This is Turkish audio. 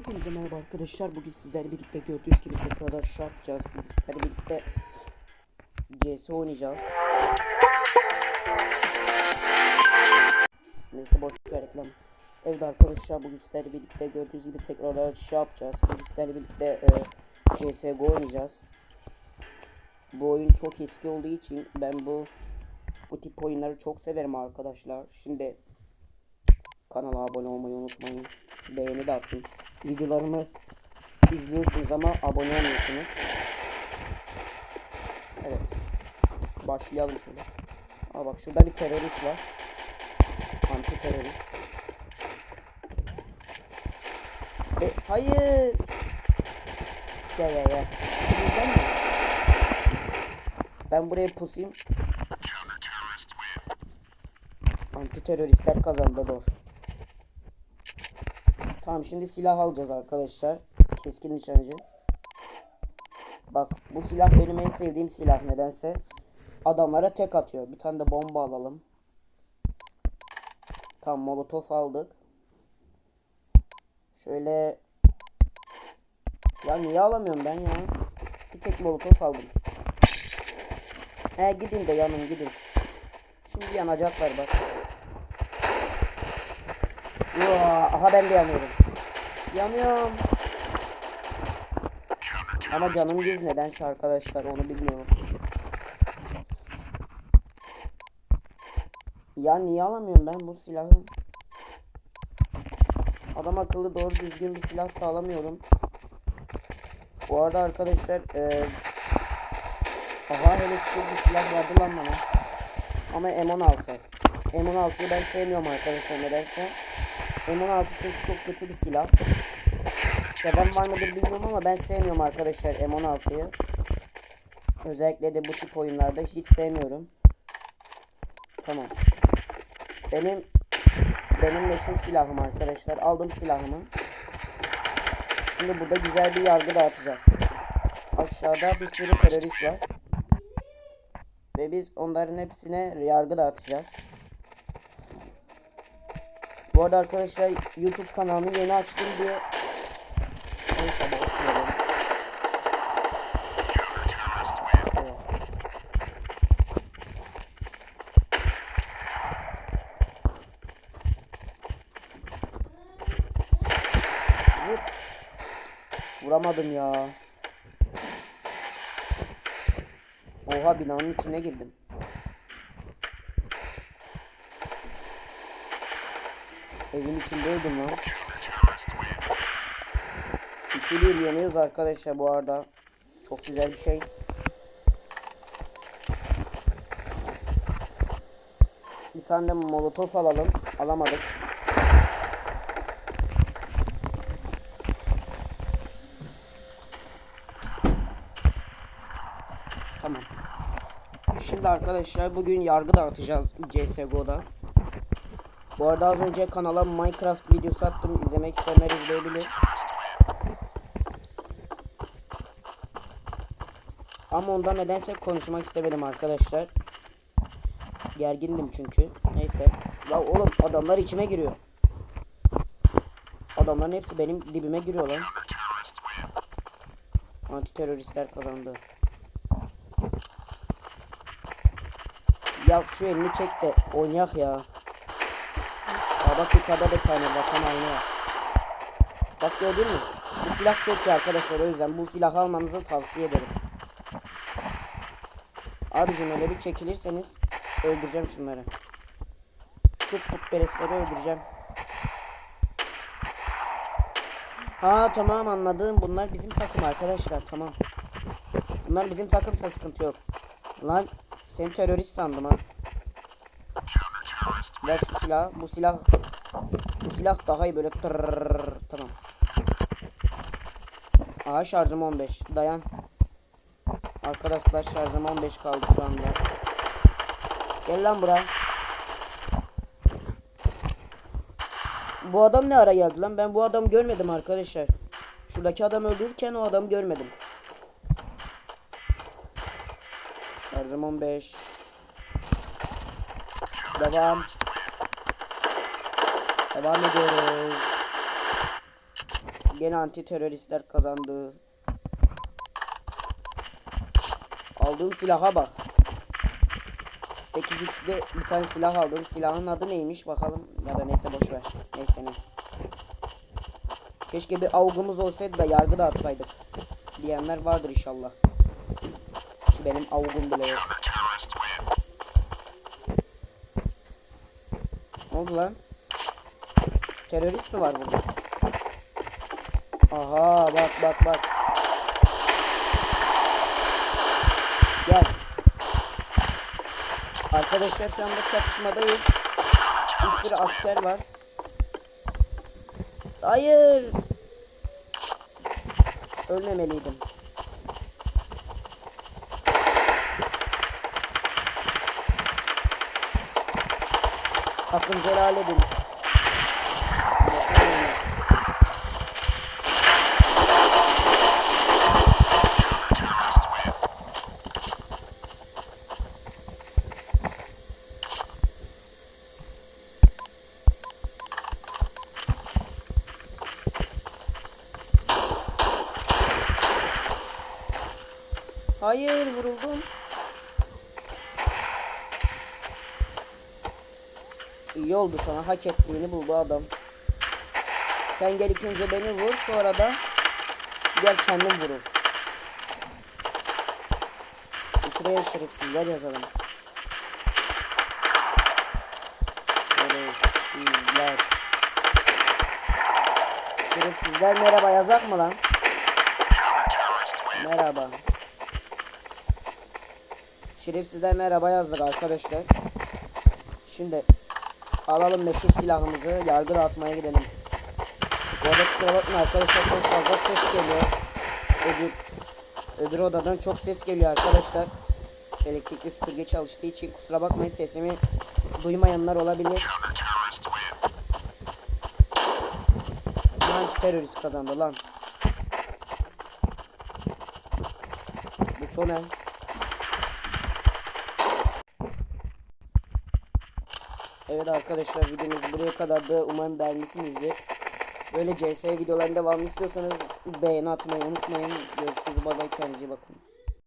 Hepinize merhaba arkadaşlar. Bugün sizlerle birlikte gördüğünüz gibi tekrardan şey yapacağız. Bugün sizlerle birlikte CS oynayacağız. Neyse boş ver reklam. Evet arkadaşlar bugün sizlerle birlikte gördüğünüz gibi tekrardan şey yapacağız. Bugün sizlerle birlikte e, CSGO oynayacağız. Bu oyun çok eski olduğu için ben bu bu tip oyunları çok severim arkadaşlar. Şimdi kanala abone olmayı unutmayın. Beğeni de atın. Videolarımı izliyorsunuz ama abone olmuyorsunuz. Evet. Başlayalım şöyle. Aa bak şurada bir terörist var. Anti terörist. E, hayır. Gel gel gel. Ben buraya pusayım. Anti teröristler kazandı doğru. Tamam şimdi silah alacağız arkadaşlar. Keskin nişancı. Bak bu silah benim en sevdiğim silah nedense. Adamlara tek atıyor. Bir tane de bomba alalım. Tamam molotof aldık. Şöyle ya niye alamıyorum ben ya? Bir tek molotof aldım. He gidin de yanın gidin. Şimdi yanacaklar bak. Yo, aha ben de yanıyorum. Yanıyorum. Ama canım düz nedense arkadaşlar onu bilmiyorum. Ya niye alamıyorum ben bu silahı? Adam akıllı doğru düzgün bir silah da alamıyorum. Bu arada arkadaşlar eee Aha hele şükür bir silah verdi lan bana. Ama M16. M16'yı ben sevmiyorum arkadaşlar nedense. M16 çünkü çok kötü bir silah. Seven var mıdır bilmiyorum ama ben sevmiyorum arkadaşlar M16'yı. Özellikle de bu tip oyunlarda hiç sevmiyorum. Tamam. Benim benim meşhur silahım arkadaşlar. Aldım silahımı. Şimdi burada güzel bir yargı dağıtacağız. Aşağıda bir sürü terörist var. Ve biz onların hepsine yargı dağıtacağız. Bu arada arkadaşlar YouTube kanalını yeni açtım diye. Vuramadım ya. Oha binanın içine girdim. Evin içindeydim lan. 2-1 yeniyoruz arkadaşlar bu arada. Çok güzel bir şey. Bir tane de molotof alalım. Alamadık. Tamam. Şimdi arkadaşlar bugün yargı dağıtacağız CSGO'da. Bu arada az önce kanala Minecraft videosu attım. İzlemek isteyenler izleyebilir. Ama ondan nedense konuşmak istemedim arkadaşlar. Gergindim çünkü. Neyse. Ya oğlum adamlar içime giriyor. Adamların hepsi benim dibime giriyor lan. Anti teröristler kazandı. Ya şu elini çek de oynayak ya. Bak yukarıda bir tane vatan haini var. Bak gördün mü? Bu silah çok iyi arkadaşlar o yüzden bu silahı almanızı tavsiye ederim. Abicim öyle bir çekilirseniz öldüreceğim şunları. Şu putperestleri öldüreceğim. Ha tamam anladım. Bunlar bizim takım arkadaşlar tamam. Bunlar bizim takımsa sıkıntı yok. Lan seni terörist sandım ha. Ver şu silahı. Bu silah bu silah daha iyi böyle tırrrr. Tamam. Aha şarjım 15. Dayan. Arkadaşlar şarjım 15 kaldı şu anda. Gel lan buraya. Bu adam ne ara geldi lan? Ben bu adamı görmedim arkadaşlar. Şuradaki adam öldürürken o adamı görmedim. Şarjım 15. Devam. Devam ediyoruz. Gene anti teröristler kazandı. Aldığım silaha bak. 8x'de bir tane silah aldım. Silahın adı neymiş bakalım. Ya da neyse boş ver. Neyse ne. Keşke bir avgumuz olsaydı da yargı da atsaydık. Diyenler vardır inşallah. Ki benim avgum bile yok. Ne oldu lan? Terörist mi var burada? Aha bak bak bak. Gel. Arkadaşlar şu anda çatışmadayız. Bir sürü asker var. Hayır. Ölmemeliydim. Hakkınızı helal edin. Hayır vuruldum. İyi oldu sana hak ettiğini buldu adam. Sen gel ilk önce beni vur sonra da gel kendin vurur. Şuraya şerefsizler yazalım. Şerefsizler. Şerefsizler merhaba yazak mı lan? Merhaba. Şerefsizler merhaba yazdık arkadaşlar. Şimdi alalım meşhur silahımızı yargı dağıtmaya gidelim. Bu arada kusura bakmayın arkadaşlar çok fazla ses geliyor. Öbür, öbür odadan çok ses geliyor arkadaşlar. Elektrikli süpürge çalıştığı için kusura bakmayın sesimi duymayanlar olabilir. Hangi terörist kazandı lan? Bu son el. Evet arkadaşlar videomuz buraya kadardı. Umarım beğenmişsinizdir. Böyle CS videolarının devamını istiyorsanız beğeni atmayı unutmayın. Görüşürüz. Bay bay. Kendinize bakın.